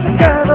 together.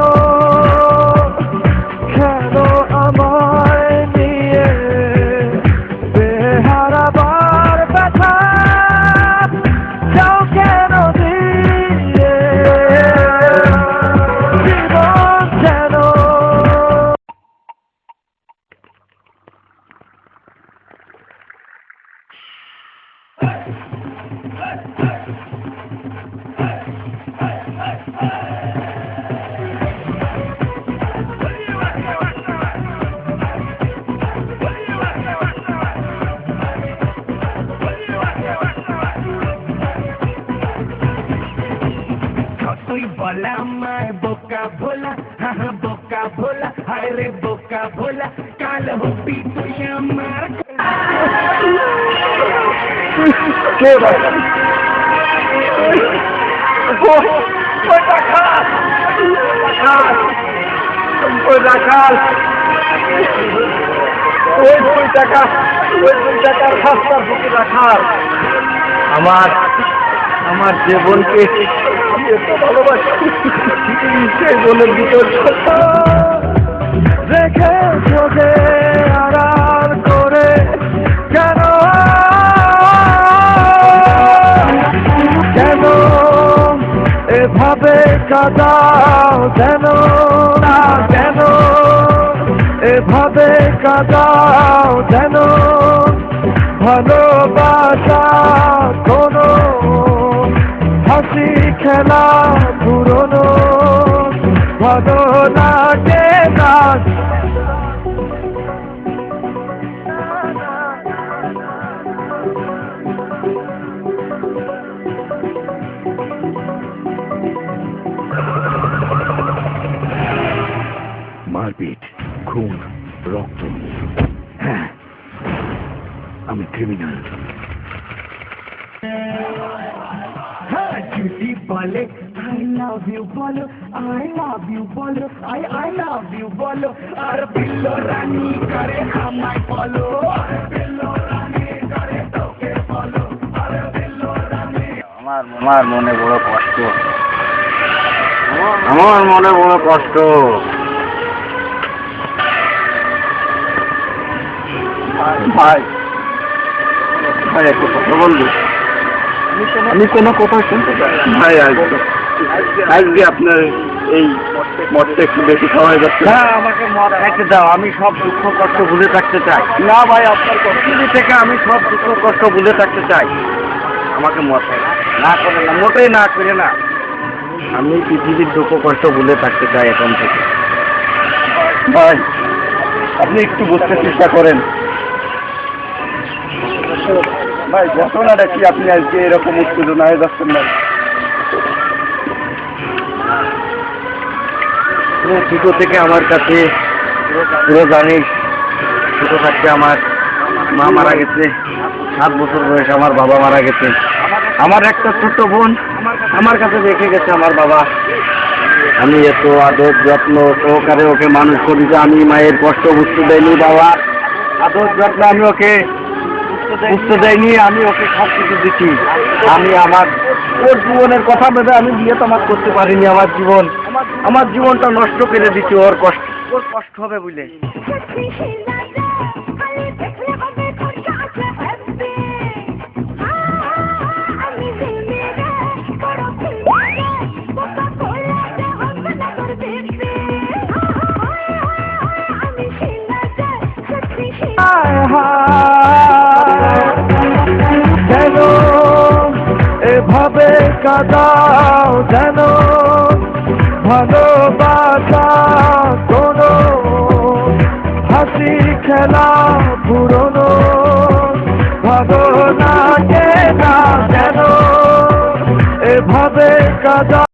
তুই বলা আমায় বোকা ভোলা হা হা বোকা ভোলা হায় রে বোকা ভোলা কাল হবি তুই আমার কে ভাই ওই রাখাল ওই রাখাল ওই দুই টাকা ওই দুই টাকার রাস্তার বুকে রাখাল আমার আমার যে বোনকে আমি এত ভালোবাসি। রেখে চোখে আড়াল করে কেন? কেন? এভাবে কাদাও যেন না কেন? এভাবে কাদাও যেন ভালোবাসা কোনো হাসি খেলা পুরনো লাগে না মারপিট খুন রক্ত। হ্যাঁ আমি ক্রিমিনাল বলে আই লাভ ইউ বলো আই লাভ ইউ বলো আই আই লাভ ইউ বলো, আর বিল্লো রানী করে আমায় বলো আমার আমার মনে বড় কষ্ট। আমার মনে বড় কষ্ট। ভাই ভাই, একটু কথা বলব? আমি কোনো কথা শুনতে। ভাই আজকে আজকে আপনার এই মদটা একটু বেশি খাওয়া যাচ্ছে। হ্যাঁ আমাকে মদ খাইতে দাও আমি সব দুঃখ কষ্ট ভুলে থাকতে চাই। না ভাই আপনার পৃথিবী থেকে আমি সব দুঃখ কষ্ট ভুলে থাকতে চাই? আমাকে মদ না করে না মোটেই না করে না। আমি পৃথিবীর দুঃখ কষ্ট ভুলে থাকতে চাই এখন থেকে। ভাই আপনি একটু বুঝতে চেষ্টা করেন। ভাই, ঘটনাটা কি? আপনি আজকে এরকম উত্তেজনা হয়ে যাচ্ছেন পুরো ছোটো থেকে আমার কাছে পুরো জানিস ছোটো থাকতে আমার মা মারা গেছে। সাত বছর বয়সে আমার বাবা মারা গেছে। আমার একটা ছোট্ট বোন আমার কাছে রেখে গেছে আমার বাবা। আমি এত আদর যত্ন সহকারে ওকে মানুষ করি যে আমি মায়ের কষ্ট বুঝতে দেয়নি বাবা। আদর যত্ন আমি ওকে বুঝতে দেয়নি। আমি ওকে সব কিছু দিচ্ছি আমি আমার ওর জীবনের কথা ভেবে আমি বিয়ে তো আমার করতে পারিনি আমার জীবন। আমার জীবনটা নষ্ট করে দিচ্ছি ওর কষ্ট। ওর কষ্ট হবে বুঝলে? হায়। এভাবে কাদাও যেন ভালোবাসা কোনো হাসি খেলা পুরনো। ভালো লাগে না যেন এভাবে কাদা